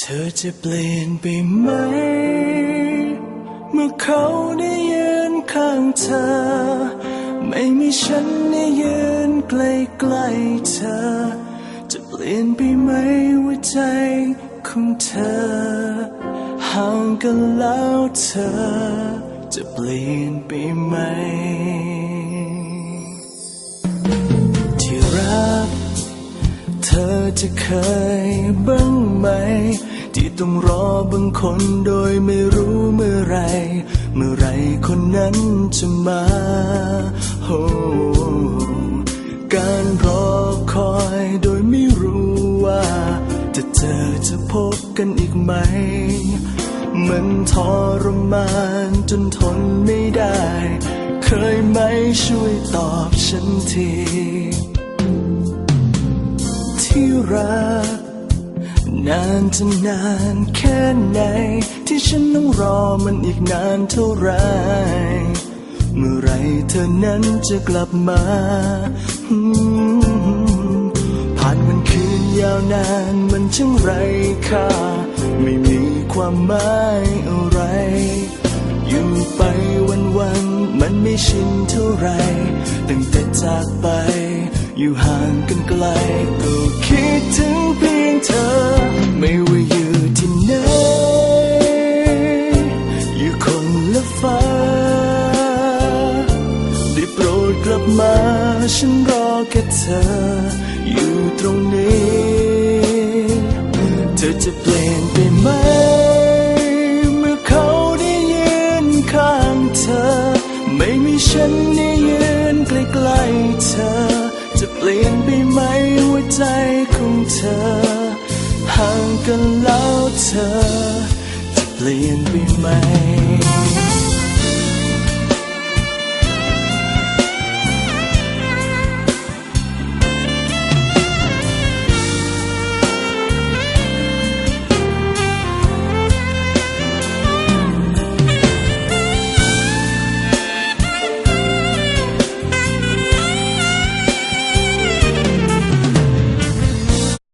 ธอจะเปลี่ยนไปไหม เมื่อเขาได้ยืนข้างเธอ ไม่มีฉันได้ยืนใกล้ๆเธอ จะเปลี่ยนไปไหมหัวใจของเธอ ห่างกันแล้วเธอ จะเปลี่ยนไปไหม อจะเคยบ้างไหม ที่ต้องรอบางคนโดยไม่รู้เมื่อไร เมื่อไรคนนั้นจะมาโอ้การรอคอยโดยไม่รู้ว่า จะเจอจะพบกันอีกไหม มันทรมานจนทนไม่ได้ เคยไหมช่วยตอบฉันที ที่รัก นานจะนานแค่ไหน ที่ฉันต้องรอมันอีกนานเท่าไร เมื่อไรเธอนั้นจะกลับมา ผ่านวันคืนยาวนานมันช่างไรค่า ไม่มีความหมายอะไร อยู่ไปวันๆมันไม่ชินเท่าไร ตั้งแต่จากไป อยู่ห่างกันไกลก็ ดถึงเพียงเธอ ไม่ว่าอยู่ที่ไหน อยู่คนละฟ้า ได้โปรดกลับมา ฉันรอแค่เธอ อยู่ตรงนี้ เธอจะเปลี่ยนไปไหม เมื่อเขาได้ยืนข้างเธอ ไม่มีฉันได้ยืนใกล้ๆเธอ จะเปลี่ยนไปไหมหัวใจ เธอ ห่างกันแล้วเธอจะเปลี่ยนไปไหม